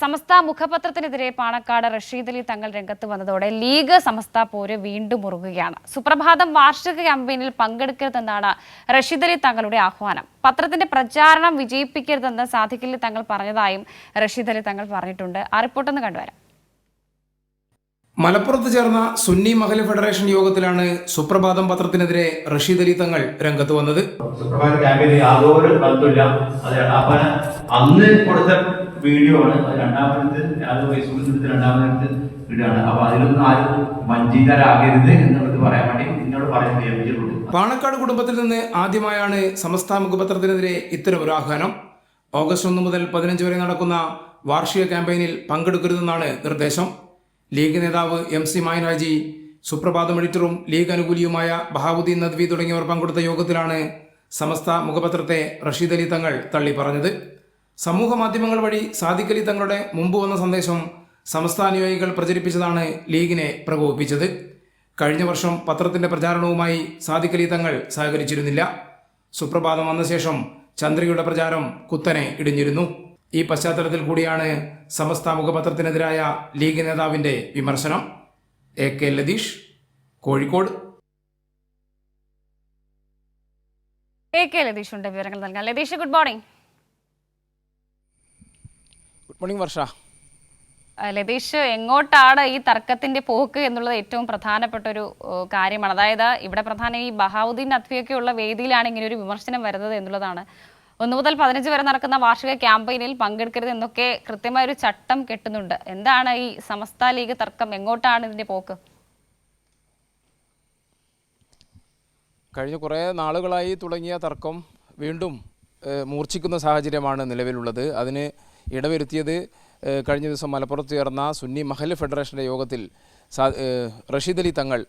സമസ്ത മുഖപത്രത്തിനെതിരെ പാണക്കാട് റഷീദ് അലി തങ്ങൾ രംഗത്ത് വന്നതോടെ ലീഗ് സമസ്ത പോര് വീണ്ടും മുറുകുകയാണ്. സുപ്രഭാതം വാർഷിക ക്യാമ്പയിനിൽ പങ്കെടുക്കരുതെന്നാണ് റഷീദ് അലി തങ്ങളുടെ ആഹ്വാനം. പത്രത്തിന്റെ പ്രചാരണം വിജയിപ്പിക്കരുതെന്ന് സാധിക്കലി തങ്ങൾ പറഞ്ഞതായും റഷീദ് അലി തങ്ങൾ പറഞ്ഞിട്ടുണ്ട്. ആ റിപ്പോർട്ടൊന്ന് കണ്ടുവരാം. മലപ്പുറത്ത് ചേർന്ന സുന്നി മഹൽ ഫെഡറേഷൻ യോഗത്തിലാണ് സുപ്രഭാതം പത്രത്തിനെതിരെ റഷീദ് അലി തങ്ങൾ രംഗത്ത് വന്നത്. സുപ്രഭാത ക്യാമ്പിൽ യാതൊരു അന്ന് കൊടുത്ത വീഡിയോ ആണ്. രണ്ടാമത്തെ അത് ഫേസ്ബുക്കിൽ രണ്ടാമത്തെ വീഡിയോ ആണ്. അപ്പൊ അതിലൊന്നും ആരും വഞ്ചിതരാകരുത് എന്നുള്ളത് പറയാൻ വേണ്ടി നിന്നോട് പറയാൻ നിയമിച്ചിട്ടുണ്ട് പാണക്കാട് കുടുംബത്തിൽ നിന്ന് ആദ്യമായാണ് സമസ്ത മുഖപത്രത്തിനെതിരെ ഇത്തരം ഒരു ആഹ്വാനം. ഓഗസ്റ്റ് ഒന്ന് മുതൽ പതിനഞ്ച് വരെ നടക്കുന്ന വാർഷിക ക്യാമ്പയിനിൽ പങ്കെടുക്കരുതെന്നാണ് നിർദ്ദേശം. ലീഗ് നേതാവ് എം സി മായനാജി സുപ്രഭാതം എഡിറ്ററും ലീഗ് അനുകൂലിയുമായ ബഹാവുദ്ദീൻ നദ്വി തുടങ്ങിയവർ പങ്കെടുത്ത യോഗത്തിലാണ് സമസ്ത മുഖപത്രത്തെ റഷീദ് അലി തങ്ങൾ തള്ളി പറഞ്ഞത് സമൂഹ മാധ്യമങ്ങൾ വഴി സാദിഖലി തങ്ങളുടെ മുമ്പ് വന്ന സന്ദേശം സമസ്ത അനുയായികൾ പ്രചരിപ്പിച്ചതാണ് ലീഗിനെ പ്രകോപിപ്പിച്ചത്. കഴിഞ്ഞ വർഷം പത്രത്തിന്റെ പ്രചാരണവുമായി സാദിഖലി തങ്ങൾ സഹകരിച്ചിരുന്നില്ല. സുപ്രഭാതം വന്ന ശേഷം ചന്ദ്രികയുടെ പ്രചാരം കുത്തനെ ഇടിഞ്ഞിരുന്നു. ഈ പശ്ചാത്തലത്തിൽ കൂടിയാണ് സമസ്ത മുഖപത്രത്തിനെതിരായ ലീഗ് നേതാവിന്റെ വിമർശനം. A K Lathish Kozhikode. A K ലതീഷുണ്ട് വിവരങ്ങൾ നൽകാൻ. Lathish good morning. Morning Varsha. Lathish എങ്ങോട്ടാണ് ഈ തർക്കത്തിന്റെ പോക്ക് എന്നുള്ളത് ഏറ്റവും പ്രധാനപ്പെട്ട ഒരു കാര്യമാണ്. അതായത് ഇവിടെ പ്രധാന ഈ ബഹാവുദ്ദീൻ നദ്വിയൊക്കെയുള്ള വേദിയിലാണ് ഇങ്ങനെ ഒരു വിമർശനം വരുന്നത് എന്നുള്ളതാണ്. ഒന്ന് മുതൽ പതിനഞ്ച് വരെ നടക്കുന്ന വാർഷിക ക്യാമ്പയിനിൽ പങ്കെടുക്കരുത് എന്നൊക്കെ കൃത്യമായ ഒരു ചട്ടം കെട്ടുന്നുണ്ട്. എന്താണ് ഈ സമസ്ത ലീഗ് തർക്കം? എങ്ങോട്ടാണ് ഇതിന്റെ പോക്ക്? കഴിഞ്ഞ കുറേ നാളുകളായി തുടങ്ങിയ തർക്കം വീണ്ടും മൂർച്ഛിക്കുന്ന സാഹചര്യമാണ് നിലവിലുള്ളത്. അതിന് ഇടവരുത്തിയത് കഴിഞ്ഞ ദിവസം മലപ്പുറത്ത് ചേർന്ന സുന്നി മഹൽ ഫെഡറേഷന്റെ യോഗത്തിൽ റഷീദ് അലി തങ്ങൾ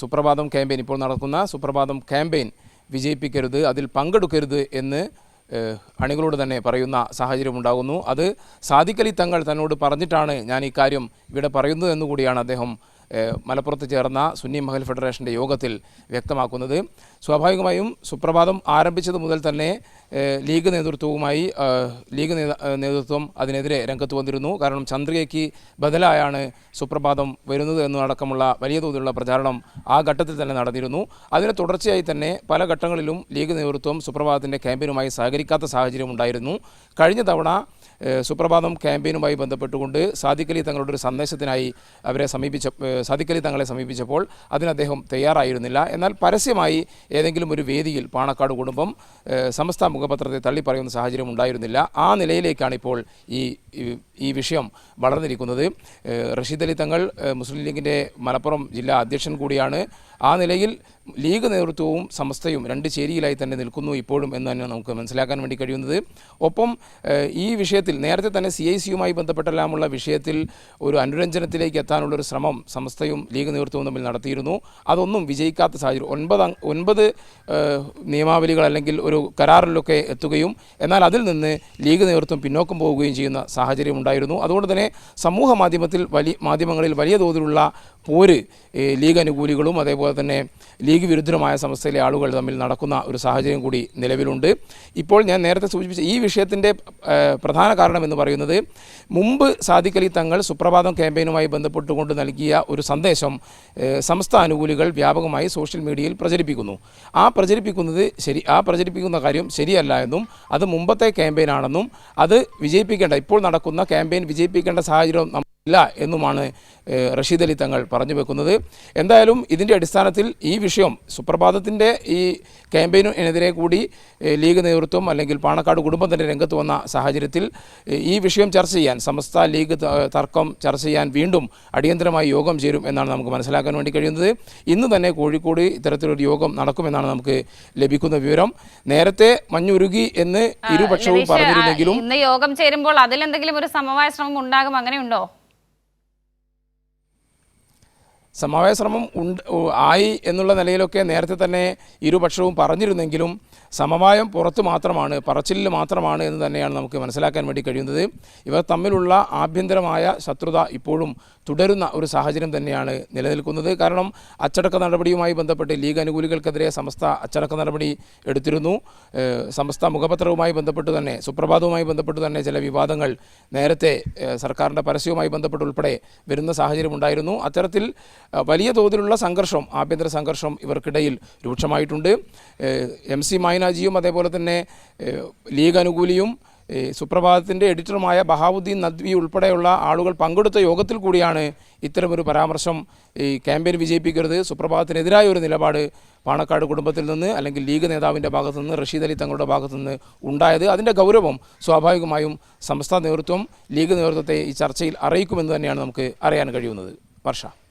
സുപ്രഭാതം ക്യാമ്പയിൻ ഇപ്പോൾ നടക്കുന്ന സുപ്രഭാതം ക്യാമ്പയിൻ വിജയിപ്പിക്കരുത് അതിൽ പങ്കെടുക്കരുത് എന്ന് അണികളോട് തന്നെ പറയുന്ന സാഹചര്യം ഉണ്ടാകുന്നു. അത് സാദിഖലി തങ്ങൾ തന്നോട് പറഞ്ഞിട്ടാണ് ഞാൻ ഈ കാര്യം ഇവിടെ പറയുന്നത് എന്നുകൂടിയാണ് അദ്ദേഹം മലപ്പുറത്ത് ചേർന്ന സുന്നി മഹൽ ഫെഡറേഷന്റെ യോഗത്തിൽ വ്യക്തമാക്കുന്നത്. സ്വാഭാവികമായും സുപ്രഭാതം ആരംഭിച്ചത് മുതൽ തന്നെ ലീഗ് നേതൃത്വവുമായി ലീഗ് നേതൃത്വം അതിനെതിരെ രംഗത്ത് വന്നിരുന്നു. കാരണം ചന്ദ്രികയ്ക്ക് ബദലായാണ് സുപ്രഭാതം വരുന്നത് എന്നതടക്കമുള്ള വലിയ തോതിലുള്ള പ്രചാരണം ആ ഘട്ടത്തിൽ തന്നെ നടന്നിരുന്നു. അതിന് തുടർച്ചയായി തന്നെ പല ഘട്ടങ്ങളിലും ലീഗ് നേതൃത്വം സുപ്രഭാതത്തിന്റെ ക്യാമ്പയിനുമായി സഹകരിക്കാത്ത സാഹചര്യം ഉണ്ടായിരുന്നു. കഴിഞ്ഞ തവണ സുപ്രഭാതം ക്യാമ്പയിനുമായി ബന്ധപ്പെട്ടുകൊണ്ട് സാദിഖലി തങ്ങളുടെ ഒരു സന്ദേശത്തിനായി അവരെ സമീപിച്ച സാദിഖലി തങ്ങളെ സമീപിച്ചപ്പോൾ അതിന് അദ്ദേഹം തയ്യാറായിരുന്നില്ല. എന്നാൽ പരസ്യമായി ഏതെങ്കിലും ഒരു വേദിയിൽ പാണക്കാട് കുടുംബം സമസ്ത മുഖപത്രത്തെ തള്ളിപ്പറയുന്ന സാഹചര്യം ഉണ്ടായിരുന്നില്ല. ആ നിലയിലേക്കാണ് ഇപ്പോൾ ഈ ഈ- വിഷയം വളർന്നിരിക്കുന്നത്. റഷീദ് അലി തങ്ങൾ മുസ്ലിം ലീഗിന്റെ മലപ്പുറം ജില്ലാ അധ്യക്ഷൻ കൂടിയാണ്. ആ നിലയിൽ ലീഗ് നേതൃത്വവും സമസ്തയും രണ്ട് ചേരിയിലായി തന്നെ നിൽക്കുന്നു ഇപ്പോഴും എന്ന് തന്നെ നമുക്ക് മനസ്സിലാക്കാൻ വേണ്ടി കഴിയുന്നത്. ഒപ്പം ഈ വിഷയത്തിൽ നേരത്തെ തന്നെ സി ഐ സിയുമായി ബന്ധപ്പെട്ടെല്ലാമുള്ള വിഷയത്തിൽ ഒരു അനുരഞ്ജനത്തിലേക്ക് എത്താനുള്ള ഒരു ശ്രമം സമസ്തയും ലീഗ് നേതൃത്വവും തമ്മിൽ നടത്തിയിരുന്നു. അതൊന്നും വിജയിക്കാത്ത സാഹചര്യം. ഒൻപത് ഒൻപത് നിയമാവലികൾ അല്ലെങ്കിൽ ഒരു കരാറിലൊക്കെ എത്തുകയും എന്നാൽ അതിൽ നിന്ന് ലീഗ് നേതൃത്വം പിന്നോക്കം പോവുകയും ചെയ്യുന്ന സാഹചര്യം ഉണ്ടായിരുന്നു. അതുകൊണ്ട് തന്നെ സമൂഹ മാധ്യമത്തിൽ വലിയ മാധ്യമങ്ങളിൽ വലിയ തോതിലുള്ള പോര് ലീഗ് അനുകൂലികളും അതേപോലെ തന്നെ ലീഗ് വിരുദ്ധരുമായ സംസ്ഥയിലെ ആളുകൾ തമ്മിൽ നടക്കുന്ന ഒരു സാഹചര്യം കൂടി നിലവിലുണ്ട്. ഇപ്പോൾ ഞാൻ നേരത്തെ സൂചിപ്പിച്ച ഈ വിഷയത്തിന്റെ പ്രധാന കാരണം എന്ന് പറയുന്നത് മുമ്പ് സാദിഖലി തങ്ങൾ സുപ്രഭാതം ക്യാമ്പയിനുമായി ബന്ധപ്പെട്ടുകൊണ്ട് നൽകിയ ഒരു സന്ദേശം സംസ്ഥ അനുകൂലികൾ വ്യാപകമായി സോഷ്യൽ മീഡിയയിൽ പ്രചരിപ്പിക്കുന്നു. ആ പ്രചരിപ്പിക്കുന്നത് ശരി ആ പ്രചരിപ്പിക്കുന്ന കാര്യം ശരിയല്ല എന്നും അത് മുമ്പത്തെ ക്യാമ്പയിനാണെന്നും അത് വിജയിപ്പിക്കേണ്ട ഇപ്പോൾ നടക്കുന്ന ക്യാമ്പയിൻ വിജയിപ്പിക്കേണ്ട സാഹചര്യം ഇല്ല എന്നുമാണ് റഷീദ് അലി തങ്ങൾ പറഞ്ഞു വെക്കുന്നത്. എന്തായാലും ഇതിന്റെ അടിസ്ഥാനത്തിൽ ഈ വിഷയം സുപ്രഭാതത്തിന്റെ ഈ ക്യാമ്പയിനെതിരെ കൂടി ലീഗ് നേതൃത്വം അല്ലെങ്കിൽ പാണക്കാട് കുടുംബം തന്നെ രംഗത്ത് വന്ന സാഹചര്യത്തിൽ ഈ വിഷയം ചർച്ച ചെയ്യാൻ സമസ്ത ലീഗ് തർക്കം ചർച്ച ചെയ്യാൻ വീണ്ടും അടിയന്തരമായി യോഗം ചേരും എന്നാണ് നമുക്ക് മനസ്സിലാക്കാൻ വേണ്ടി കഴിയുന്നത്. ഇന്ന് തന്നെ കോഴിക്കോട് ഇത്തരത്തിലൊരു യോഗം നടക്കുമെന്നാണ് നമുക്ക് ലഭിക്കുന്ന വിവരം. നേരത്തെ മഞ്ഞുരുകി എന്ന് ഇരുപക്ഷവും പറഞ്ഞിരുന്നെങ്കിലും ഇന്ന് യോഗം ചേരുമ്പോൾ അതിലെന്തെങ്കിലും ഒരു സമവായ ശ്രമം ഉണ്ടാകും? അങ്ങനെയുണ്ടോ? സമവായ ശ്രമം ഉണ്ട് ആയി എന്നുള്ള നിലയിലൊക്കെ നേരത്തെ തന്നെ ഇരുപക്ഷവും പറഞ്ഞിരുന്നെങ്കിലും സമവായം പുറത്ത് മാത്രമാണ് പറച്ചിലിൽ മാത്രമാണ് എന്ന് തന്നെയാണ് നമുക്ക് മനസ്സിലാക്കാൻ വേണ്ടി കഴിയുന്നത്. ഇവർ തമ്മിലുള്ള ആഭ്യന്തരമായ ശത്രുത ഇപ്പോഴും തുടരുന്ന ഒരു സാഹചര്യം തന്നെയാണ് നിലനിൽക്കുന്നത്. കാരണം അച്ചടക്ക നടപടിയുമായി ബന്ധപ്പെട്ട് ലീഗ് അനുകൂലികൾക്കെതിരെ സമസ്ത അച്ചടക്ക നടപടി എടുത്തിരുന്നു. സമസ്ത മുഖപത്രവുമായി ബന്ധപ്പെട്ട് തന്നെ സുപ്രഭാതവുമായി ബന്ധപ്പെട്ട് തന്നെ ചില വിവാദങ്ങൾ നേരത്തെ സർക്കാരിന്റെ പരസ്യവുമായി ബന്ധപ്പെട്ട് ഉൾപ്പെടെ വരുന്ന സാഹചര്യം ഉണ്ടായിരുന്നു. അത്തരത്തിൽ വലിയ തോതിലുള്ള സംഘർഷം ആഭ്യന്തര സംഘർഷം ഇവർക്കിടയിൽ രൂക്ഷമായിട്ടുണ്ട്. എം സി മൈനാജിയും അതേപോലെ തന്നെ ലീഗ് അനുകൂലിയും ഈ സുപ്രഭാതത്തിന്റെ എഡിറ്ററുമായ ബഹാവുദ്ദീൻ നദ്വി ഉൾപ്പെടെയുള്ള ആളുകൾ പങ്കെടുത്ത യോഗത്തിൽ കൂടിയാണ് ഇത്തരമൊരു പരാമർശം ഈ ക്യാമ്പയിൻ വിജയിപ്പിക്കരുത്. സുപ്രഭാതത്തിനെതിരായ ഒരു നിലപാട് പാണക്കാട് കുടുംബത്തിൽ നിന്ന് അല്ലെങ്കിൽ ലീഗ് നേതാവിന്റെ ഭാഗത്തു നിന്ന് റഷീദ് അലി തങ്ങളുടെ ഭാഗത്തു നിന്ന് ഉണ്ടായത്. അതിന്റെ ഗൗരവം സ്വാഭാവികമായും സംസ്ഥാന നേതൃത്വം ലീഗ് നേതൃത്വത്തെ ഈ ചർച്ചയിൽ അറിയിക്കുമെന്ന് തന്നെയാണ് നമുക്ക് അറിയാൻ കഴിയുന്നത്. വർഷ.